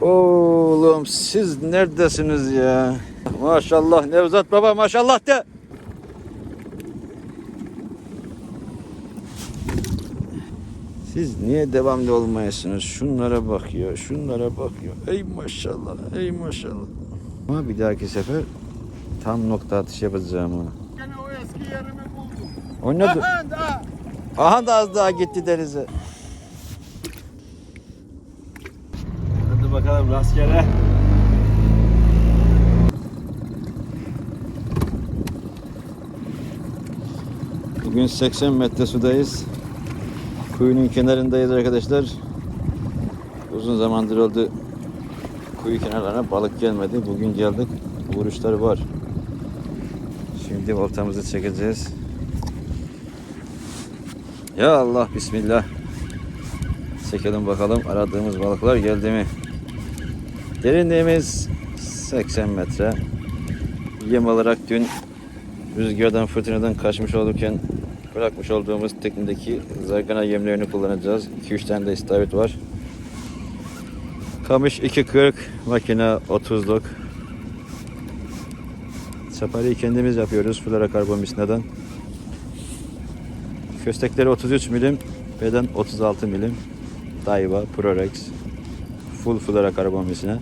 Oğlum siz neredesiniz ya? Maşallah Nevzat baba maşallah de. Siz niye devamlı olmayasınız? Şunlara bakıyor, şunlara bakıyor. Ey maşallah, ey maşallah. Ama bir dahaki sefer tam nokta atış yapacağım ha. Gene o eski yerimi buldum. O ne? Aha da. Aha da az daha gitti denize. Bakalım rastgele. Bugün 80 metre sudayız. Kuyunun kenarındayız arkadaşlar. Uzun zamandır oldu kuyu kenarlarına balık gelmedi. Bugün geldik. Vuruşlar var. Şimdi oltamızı çekeceğiz. Ya Allah bismillah. Çekelim bakalım aradığımız balıklar geldi mi? Derinliğimiz 80 metre. Yem olarak dün rüzgardan fırtınadan kaçmış olurken bırakmış olduğumuz teknedeki zargana yemlerini kullanacağız. 2-3 tane de istavrit var. Kamış 2.40 makine 30'luk. Safariyi kendimiz yapıyoruz fluorokarbon misineden. Köstekleri 33 milim, beden 36 milim. Daiwa Prorex. Full fluorokarbon misine.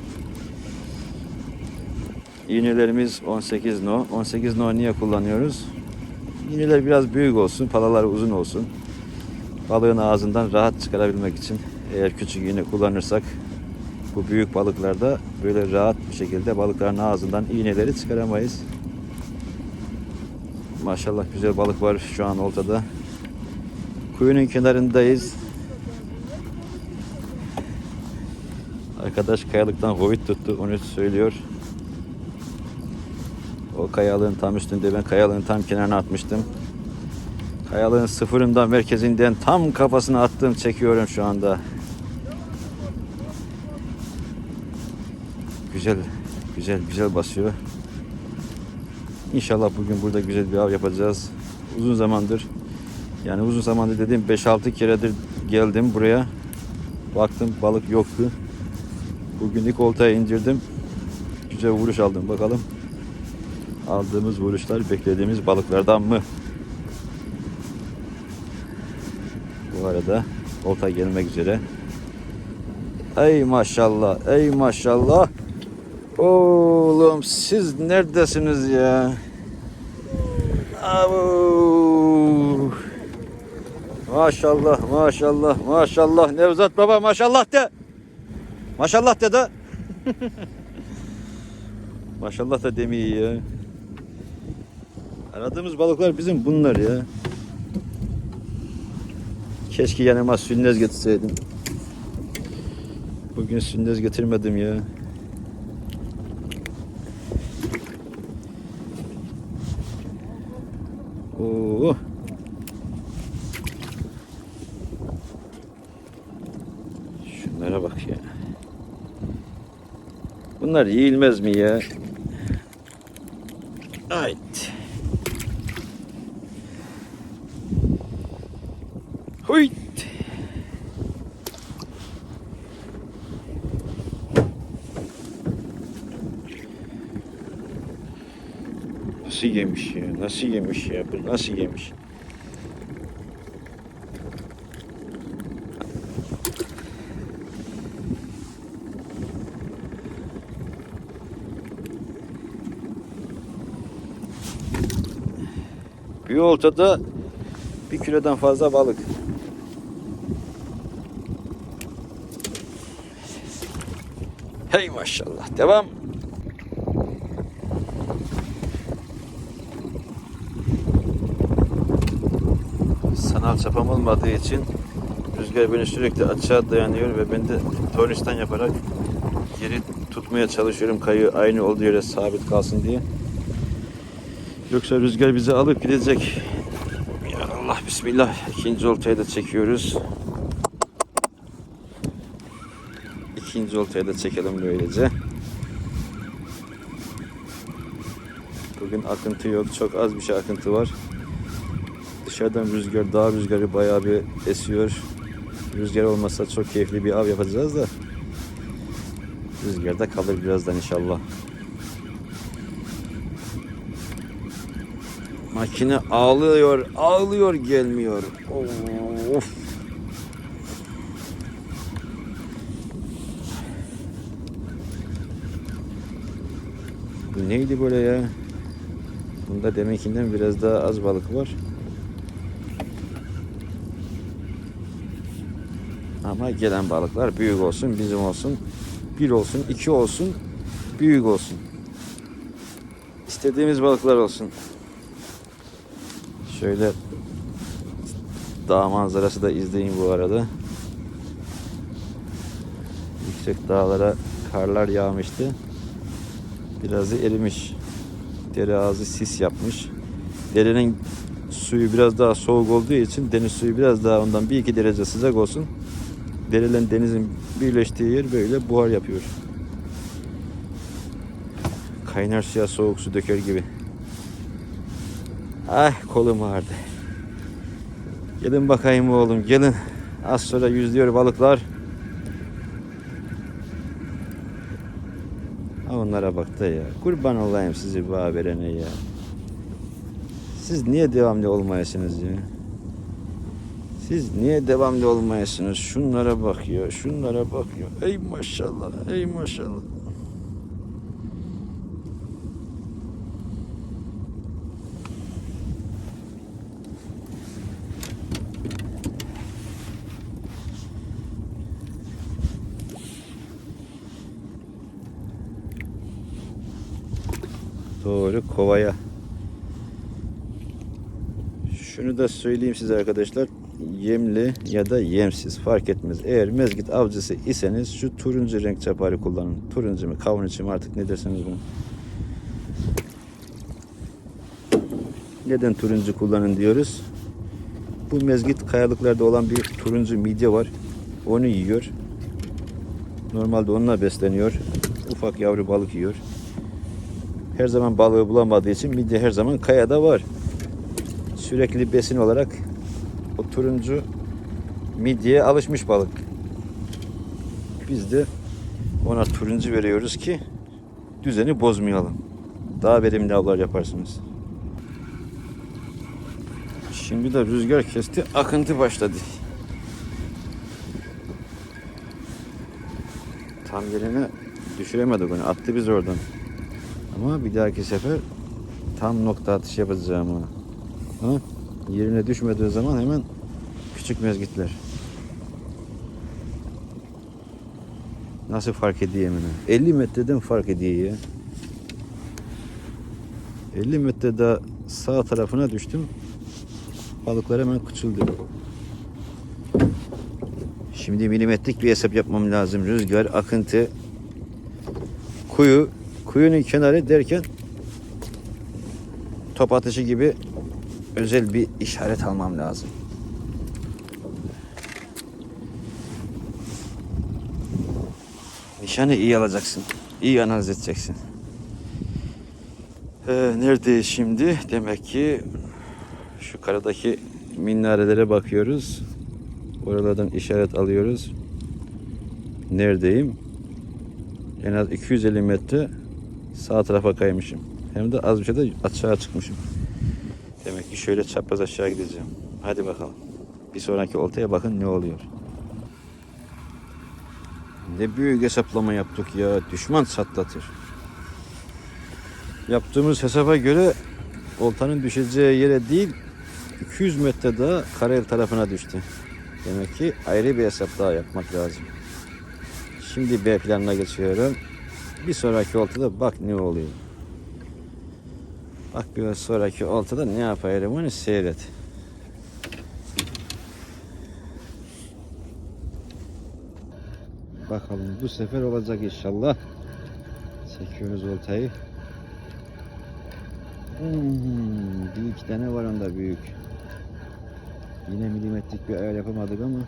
İğnelerimiz 18 no. 18 no niye kullanıyoruz? İğneler biraz büyük olsun, palalar uzun olsun. Balığın ağzından rahat çıkarabilmek için. Eğer küçük iğne kullanırsak bu büyük balıklarda böyle rahat bir şekilde balıkların ağzından iğneleri çıkaramayız. Maşallah güzel balık var şu an oltada. Kuyunun kenarındayız. Arkadaş kayalıktan Covid tuttu onu söylüyor. O kayalığın tam üstünde ben kayalığın tam kenarına atmıştım. Kayalığın sıfırından merkezinden tam kafasına attım çekiyorum şu anda. Güzel güzel güzel basıyor. İnşallah bugün burada güzel bir av yapacağız. Uzun zamandır yani uzun zamandır dediğim 5-6 keredir geldim buraya. Baktım balık yoktu. Bugün ilk oltaya indirdim. Güzel vuruş aldım bakalım. Aldığımız vuruşlar beklediğimiz balıklardan mı? Bu arada olta gelmek üzere. Ey maşallah, ey maşallah. Oğlum siz neredesiniz ya? Avu. Maşallah, maşallah, maşallah. Nevzat baba maşallah de. Maşallah de de. maşallah da demeyi ya. Aradığımız balıklar bizim bunlar ya. Keşke yanıma sünnez getirseydim. Bugün sünnez getirmedim ya. Oo. Şunlara bak ya. Bunlar yiyilmez mi ya? Hayt. Huyt. Nasıl yemiş ya? Nasıl yemiş ya? Bu nasıl yemiş? Bir oltada bir kilodan fazla balık. Hey maşallah. Devam. Sanal çapam olmadığı için rüzgar beni sürekli açığa dayanıyor ve ben de tornistan yaparak geri tutmaya çalışıyorum kayığı aynı olduğu yere sabit kalsın diye. Yoksa rüzgar bizi alıp gidecek. Ya Allah bismillah. İkinci oltayı da çekiyoruz. İkinci oltayı da çekelim böylece. Bugün akıntı yok. Çok az bir şey akıntı var. Dışarıdan rüzgar, dağ rüzgarı bayağı bir esiyor. Rüzgar olmasa çok keyifli bir av yapacağız da. Rüzgarda kalır birazdan inşallah. Makine ağlıyor, ağlıyor gelmiyor. Of. Bu neydi böyle ya? Bunda deminkinden biraz daha az balık var. Ama gelen balıklar büyük olsun, bizim olsun. Bir olsun, iki olsun, büyük olsun. İstediğimiz balıklar olsun. Şöyle dağ manzarası da izleyin bu arada. Yüksek dağlara karlar yağmıştı. Biraz da erimiş. Dere ağzı sis yapmış. Derenin suyu biraz daha soğuk olduğu için deniz suyu biraz daha ondan bir iki derece sıcak olsun. Dereyle denizin birleştiği yer böyle buhar yapıyor. Kaynar suya soğuk su döker gibi. Ah kolum ağrıdı. Gelin bakayım oğlum gelin. Az sonra yüzlüyor balıklar. Ha onlara bak da ya. Kurban olayım sizi bu verene ya. Siz niye devamlı olmayasınız ya? Siz niye devamlı olmayasınız? Şunlara bak ya, şunlara bak ya. Ey maşallah, ey maşallah. Doğru kovaya. Şunu da söyleyeyim size arkadaşlar. Yemli ya da yemsiz fark etmez. Eğer mezgit avcısı iseniz şu turuncu renk çaparı kullanın. Turuncu mu, kavun mu artık ne derseniz bunu. Neden turuncu kullanın diyoruz? Bu mezgit kayalıklarda olan bir turuncu midye var. Onu yiyor. Normalde onunla besleniyor. Ufak yavru balık yiyor. Her zaman balığı bulamadığı için midye her zaman kayada var. Sürekli besin olarak o turuncu midyeye alışmış balık. Biz de ona turuncu veriyoruz ki düzeni bozmayalım. Daha verimli avlar yaparsınız. Şimdi de rüzgar kesti, akıntı başladı. Tam yerine düşüremedik onu, attı biz oradan. Ama bir dahaki sefer tam nokta atış yapacağım. Ha? Yerine düşmediği zaman hemen küçük mezgitler. Nasıl fark ediyor hemen? 50 metreden fark ediyor ya. 50 metre daha sağ tarafına düştüm. Balıklar hemen küçüldü. Şimdi milimetrik bir hesap yapmam lazım. Rüzgar, akıntı, kuyu, kuyunun kenarı derken top atışı gibi özel bir işaret almam lazım. Nişanı iyi alacaksın. İyi analiz edeceksin. Ee, neredeyiz şimdi? Demek ki şu karadaki minarelere bakıyoruz. Oralardan işaret alıyoruz. Neredeyim? En az 250 metre sağ tarafa kaymışım. Hem de az bir şey de aşağı çıkmışım. Demek ki şöyle çapraz aşağı gideceğim. Hadi bakalım. Bir sonraki oltaya bakın ne oluyor. Ne büyük hesaplama yaptık ya. Düşman çatlatır. Yaptığımız hesaba göre oltanın düşeceği yere değil 200 metre daha karayel tarafına düştü. Demek ki ayrı bir hesap daha yapmak lazım. Şimdi B planına geçiyorum. Bir sonraki oltada bak ne oluyor. Bak bir sonraki oltada ne yapayım onu seyret. Bakalım bu sefer olacak inşallah. Çekiyoruz oltayı. Hmm, bir iki tane var onda büyük. Yine milimetrik bir ayar yapamadık ama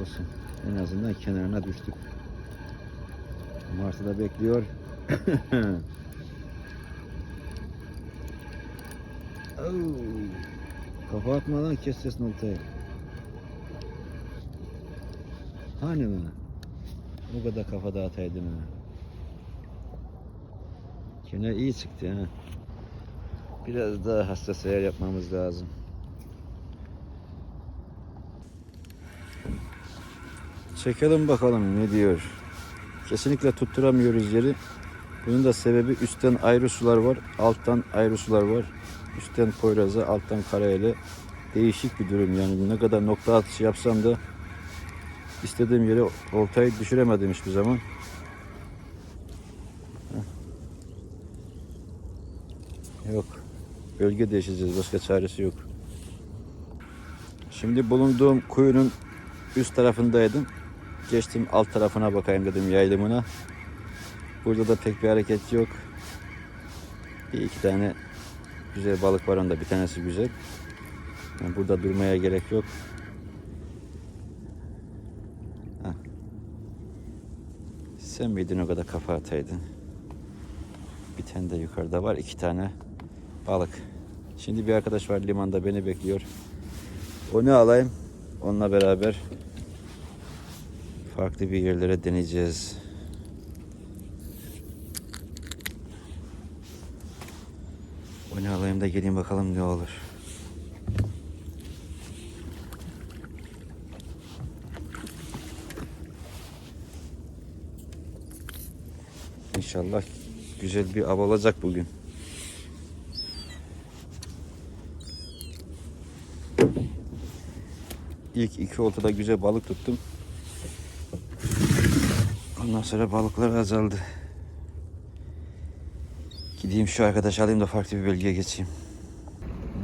olsun. En azından kenarına düştük. Martı da bekliyor. Oo, Kafa atmadan kes sesini oltayı. Hani mi? O kadar kafa dağıtaydım ha. Yine iyi çıktı ha. Biraz daha hassas ayar yapmamız lazım. Çekelim bakalım ne diyor. Kesinlikle tutturamıyoruz yeri. Bunun da sebebi üstten ayrı sular var, alttan ayrı sular var. Üstten Poyraz'a, alttan Karayel'e değişik bir durum. Yani ne kadar nokta atışı yapsam da istediğim yere oltayı düşüremedim hiçbir zaman. Yok. Bölge değişeceğiz. Başka çaresi yok. Şimdi bulunduğum kuyunun üst tarafındaydım. Geçtim alt tarafına bakayım dedim yaylımına. Burada da pek bir hareket yok. Bir iki tane güzel balık var onda bir tanesi güzel. Yani burada durmaya gerek yok. Heh. Sen miydin o kadar kafa ataydın? Bir tane de yukarıda var iki tane balık. Şimdi bir arkadaş var limanda beni bekliyor. Onu alayım. Onunla beraber farklı bir yerlere deneyeceğiz. Onu alayım da geleyim bakalım ne olur. İnşallah güzel bir av olacak bugün. İlk iki oltada güzel balık tuttum. Ondan sonra balıklar azaldı. Gideyim şu arkadaş alayım da farklı bir bölgeye geçeyim.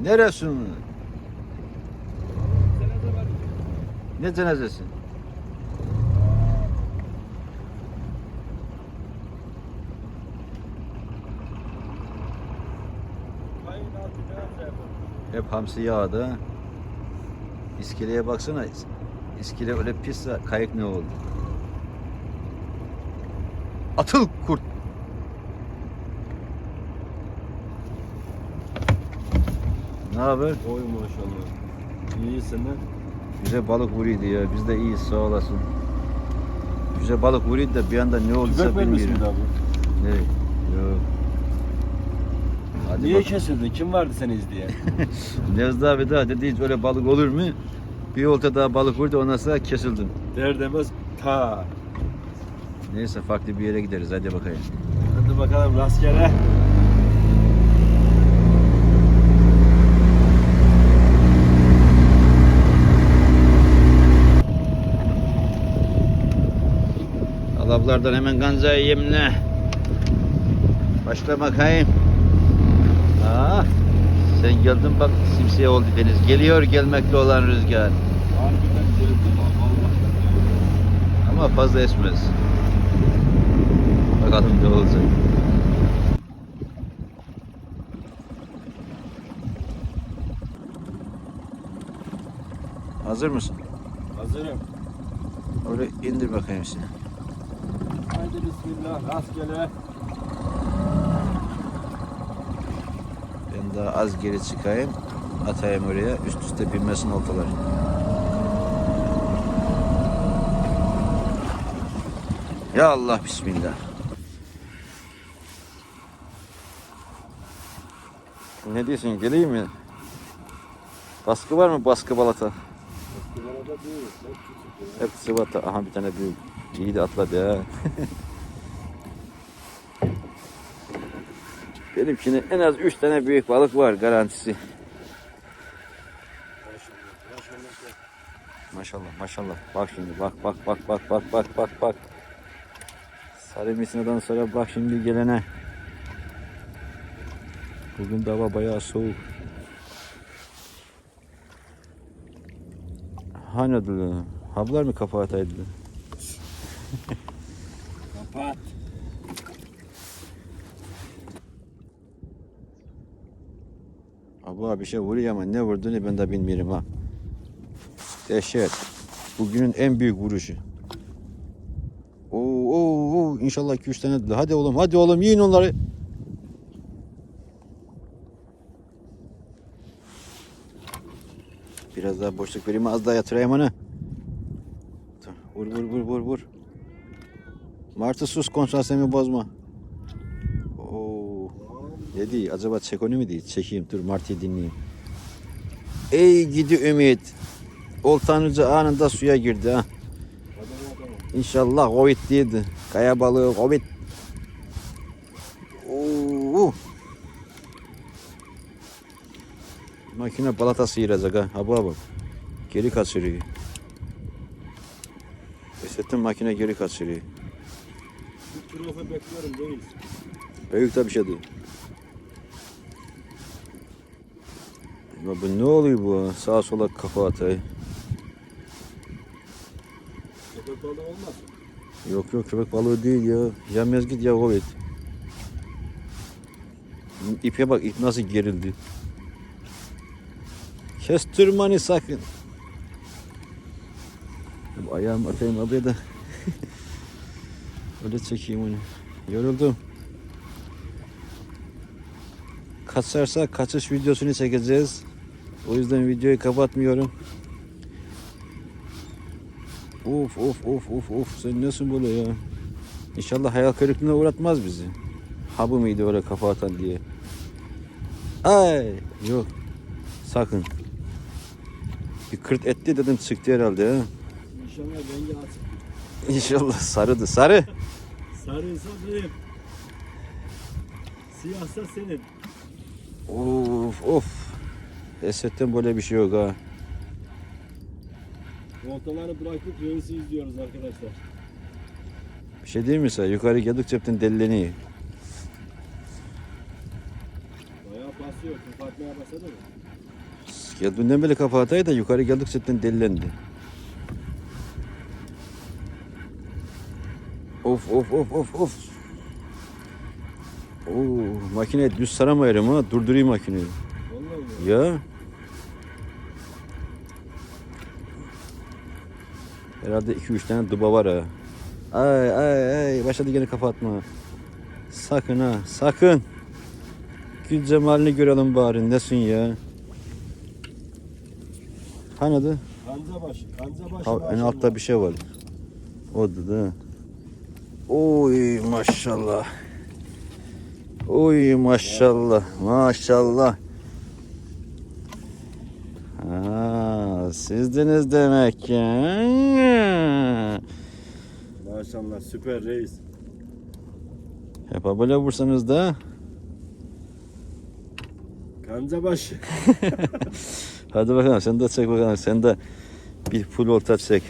Neresin? Ne cenazesi? Hep hamsi yağdı. İskeleye baksana. İs- İskele öyle pis kayık ne oldu? Atıl kurt. Ne haber? Oy maşallah. İyi senden. Güzel balık vuruyordu ya. Biz de iyiyiz sağ olasın. Güzel balık vuruyordu da bir anda ne olduysa Tüfek vermiş bilmiyorum. miydi abi? Ne? Yok. Hadi Niye bak. kesildin? Kim vardı seni izleyen? Nevzat abi daha dedi hiç öyle balık olur mu? Bir olta daha balık vurdu ondan sonra kesildim. Der demez ta. Neyse farklı bir yere gideriz hadi bakayım. Hadi bakalım rastgele. Alaplardan hemen gancayı yemle. Başla bakayım. Aa, sen geldin bak simsiye oldu deniz. Geliyor gelmekte olan rüzgar. Ama fazla esmez. Bakalım ne olacak. Hazır mısın? Hazırım. Öyle indir bakayım seni. Haydi bismillah rastgele. Ben daha az geri çıkayım. Atayım oraya. Üst üste binmesin oltalar. Ya Allah bismillah. Ne diyorsun? Geleyim mi? Baskı var mı? Baskı balata. Değil. Çok küçük ya. Hep sıvata. Aha bir tane büyük. İyi de atladı ha. Benimkine en az üç tane büyük balık var garantisi. Maşallah maşallah. Bak şimdi bak bak bak bak bak bak bak bak. Sarı misinadan sonra bak şimdi gelene. Bugün de hava bayağı soğuk. Hani adı? Hablar mı kafa ataydı? Kapat. Abi bir şey vuruyor ama ne vurduğunu ben de bilmiyorum ha. Dehşet. Bugünün en büyük vuruşu. Oo, oo, oo. İnşallah 2-3 tane. Hadi oğlum hadi oğlum yiyin onları. Biraz daha boşluk vereyim az daha yatırayım onu. Vur vur vur vur vur. Martı sus konsantremi bozma. Oo. Değil? Acaba çekoni mi değil? Çekeyim dur Martı'yı dinleyeyim. Ey gidi Ümit. Oltan ucu anında suya girdi ha. İnşallah Covid değildi. Kaya balığı Covid. Oo. Makine balata sıyıracak ha. Ha bu bak. Geri kaçırıyor. Esettin makine geri kaçırıyor. Kilofa bekliyorum değil. Büyük de bir şey değil. Ya bu ne oluyor bu? Sağa sola kafa atay. Köpek balığı olmaz. Yok yok köpek balığı değil ya. Ya mezgit ya Covid. İpe bak ip nasıl gerildi. Kestirmani sakın. Bu Ayağım atayım abiye de. Öyle çekeyim onu. Yoruldum. Kaçarsa kaçış videosunu çekeceğiz. O yüzden videoyu kapatmıyorum. Of of of of of sen nesin böyle ya? İnşallah hayal kırıklığına uğratmaz bizi. Ha bu mıydı oraya kafa atan diye. Ay yok sakın. Bir kırt etti dedim çıktı herhalde ha. İnşallah rengi açık. İnşallah sarıdı sarı. Sarıysa benim. Siyahsa senin. Of of. Eset'ten böyle bir şey yok ha. Voltaları bırakıp reisi izliyoruz arkadaşlar. Bir şey değil mi sen? Yukarı geldikçe hepten delleniyor. Bayağı basıyor. Kapatmaya başladı mı? Geldiğinden beri kafa atayı da yukarı geldikçe hepten dellendi. Of of of of of. Oo, makine düz saramayarım ha. Durdurayım makineyi. Ya. Herhalde 2-3 tane duba var ha. Ay ay ay başladı gene kapatma. Sakın ha sakın. Gül cemalini görelim bari nesin ya. Hani adı? Kanca başı. Ha, en altta bir şey var. O da. Oy maşallah. Oy maşallah. Maşallah. Ha, sizdiniz demek ki. Maşallah süper reis. Hep böyle vursanız da. Kanca başı. Hadi bakalım sen de çek bakalım. Sen de bir full olta çek.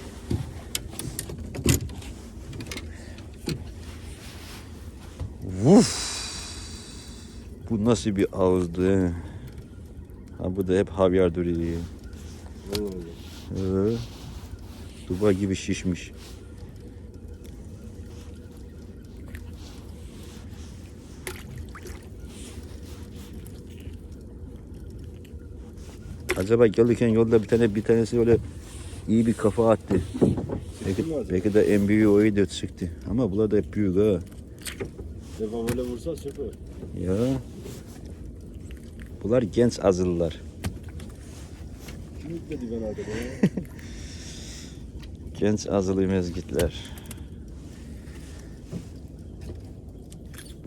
Vuf. Bu nasıl bir ağızdı? Ha bu da hep havyar duruyor. Vallahi. Ee, duba gibi şişmiş. Acaba gelirken yolda bir tane bir tanesi öyle iyi bir kafa attı. Belki, belki de en büyüğü oydu çıktı. Ama bunlar da hep büyük ha. Defa böyle vursa süper. Ya. Bunlar genç azıllar. Kim yükledi ben artık ya? Genç azılı mezgitler.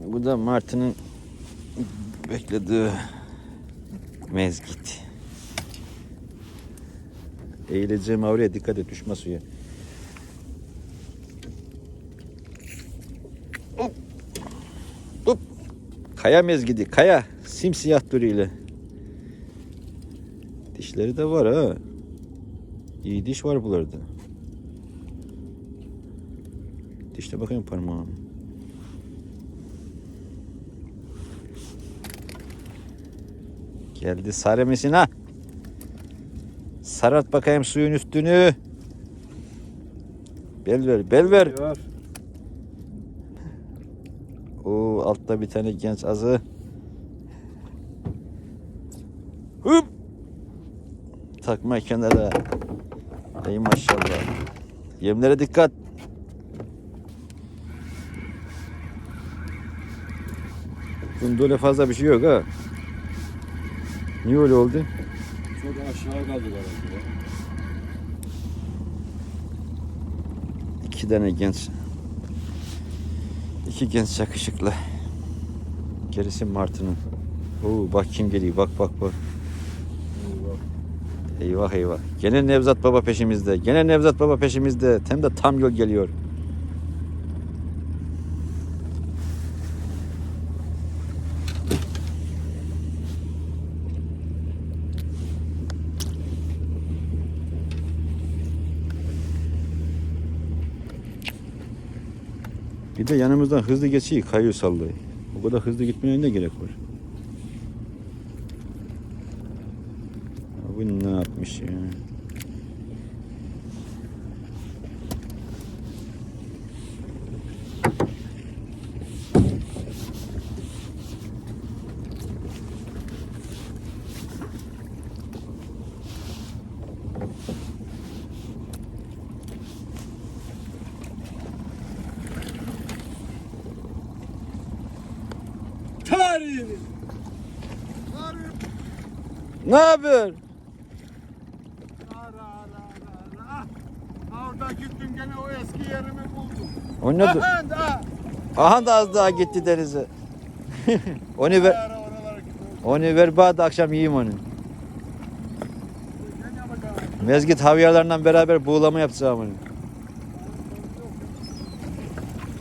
Bu da Martı'nın beklediği mezgit. Eğileceğim oraya dikkat et düşme suya. Hop. Hop. Kaya mezgidi, kaya. Simsiyah duruyla. Dişleri de var ha. İyi diş var buralarda. Dişte bakayım parmağım. Geldi sarı mısın ha? Sarat bakayım suyun üstünü. Bel ver, bel ver. Var. Oo, altta bir tane genç azı. Hıp. Takma kenara. Ey maşallah. Yemlere dikkat. Bunda öyle fazla bir şey yok ha. Niye öyle oldu? Çok aşağı kaldı herhalde. İki tane genç İki genç yakışıklı. Gerisi Martı'nın. Oo, bak kim geliyor bak bak bak. Eyvah eyvah. Gene Nevzat Baba peşimizde. Gene Nevzat Baba peşimizde. Hem de tam yol geliyor. Bir de yanımızdan hızlı geçiyor, kayıyor sallıyor. O kadar hızlı gitmeye ne gerek var? Ya Bu ne yapmış ya? Tarihini. Ne haber? Ara ara ara ara. Orada gittim gene o eski yerimi buldum. O ne? Aha da. Aha da az daha gitti denize. onu ver, Ara oralara gidiyorum. onu ver bana da akşam yiyeyim onu. Gene. Mezgit havyalarla beraber buğulama yapacağım onu.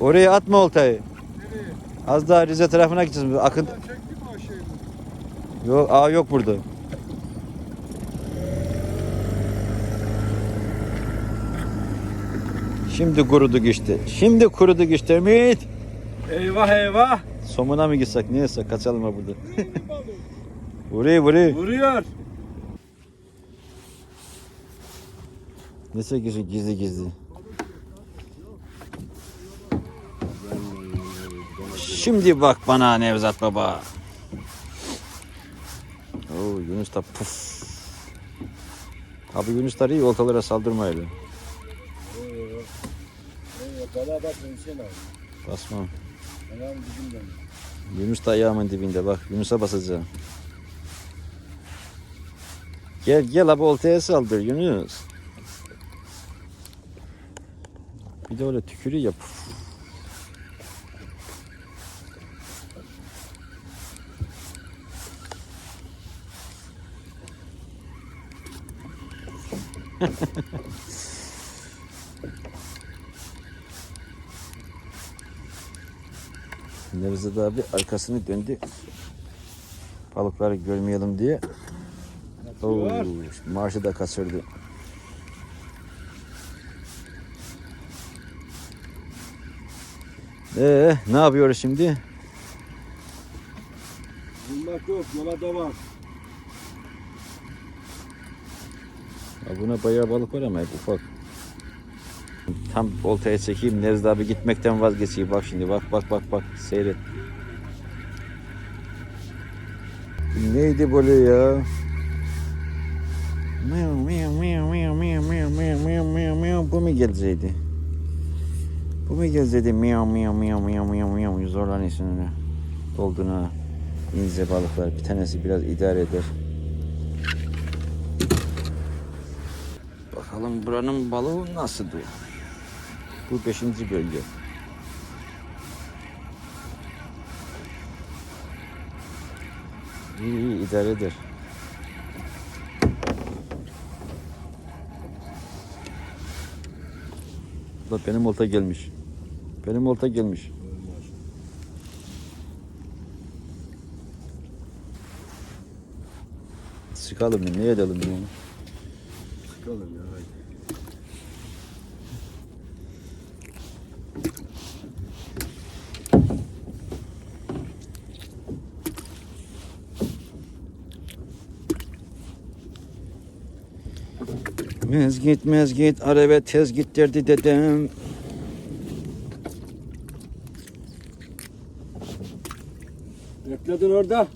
Oraya atma oltayı. Nereye? Az daha Rize tarafına gideceğiz. Akın Ulan Çekti mi o şeyi? yok, aa yok burada. Şimdi kuruduk işte. Şimdi kuruduk işte Ümit. Eyvah eyvah. Somuna mı gitsek? Neyse kaçalım ha burada. Burayı burayı. Vuruyor. Ne çekiyorsun gizli gizli? Şimdi bak bana Nevzat Baba. Oo Yunus da puf. Abi Yunuslar iyi oltalara saldırmaydı. Bana bak Hüseyin abi. Basmam. Ayağım dibinden. Yunus da ayağımın dibinde bak. Yunus'a basacağım. Gel gel abi oltaya saldır Yunus. Bir de öyle tükürüyor ya. puf. Nevzat abi arkasını döndü. Balıkları görmeyelim diye. Oo, marşı da kaçırdı. Ee, ne yapıyoruz şimdi? Bulmak yok yola devam. Ya buna bayağı balık var ama hep ufak. Tam oltaya çekeyim. Nevzat abi gitmekten vazgeçeyim. Bak şimdi bak bak bak bak seyret. Neydi böyle ya? Miyav miyav miyav miyav miyav miyav miyav miyav miyav miyav bu mu gelecekti? Bu mu gelecekti? Miyav miyav miyav miyav miyav miyav zorlanıyorsun öyle. Olduğuna ince balıklar. Bir tanesi biraz idare eder. Bakalım buranın balığı nasıl diyor. Bu beşinci bölge. İyi iyi idare eder. Bak benim olta gelmiş. Benim olta gelmiş. Çıkalım ya, ne edelim ya? Çıkalım ya haydi. Mezgit mezgit araba tez git derdi dedem. Bekledin orada.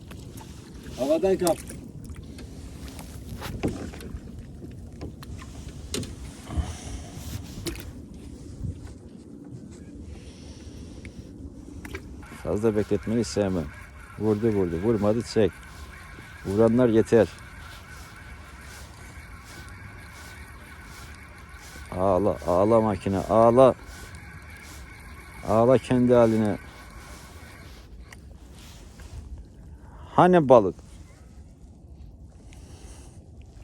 Havadan kap. Fazla bekletmeni sevmem. Vurdu vurdu. Vurmadı çek. Vuranlar yeter. Ağla ağla makine ağla. Ağla kendi haline. Hani balık?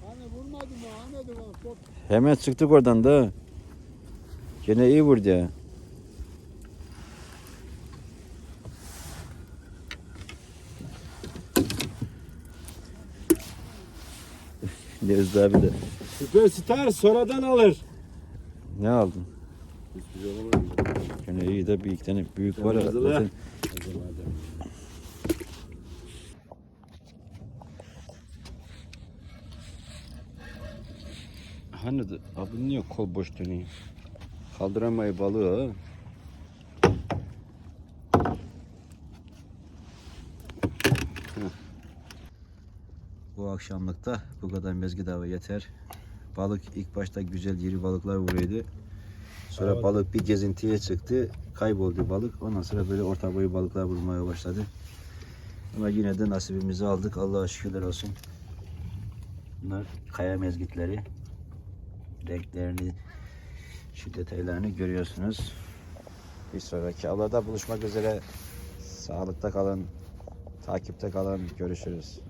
Hani vurmadı mı? Hani top. Hemen çıktık oradan da. Gene iyi vurdu ya. Nevzli abi de. Süperstar sonradan alır. Ne aldın? Hiçbir şey iyi de bir iki tane büyük var. ya. Zaten Hani de, abi niye kol boş dönüyor? Kaldıramayı balığı. Bu akşamlıkta bu kadar mezgit avı yeter. Balık ilk başta güzel iri balıklar vuruyordu. Sonra Evet. balık bir gezintiye çıktı. Kayboldu balık. Ondan sonra böyle orta boy balıklar vurmaya başladı. Ama yine de nasibimizi aldık. Allah'a şükürler olsun. Bunlar kaya mezgitleri. Renklerini, şu detaylarını görüyorsunuz. Bir sonraki avlarda buluşmak üzere. Sağlıkta kalın, takipte kalın. Görüşürüz.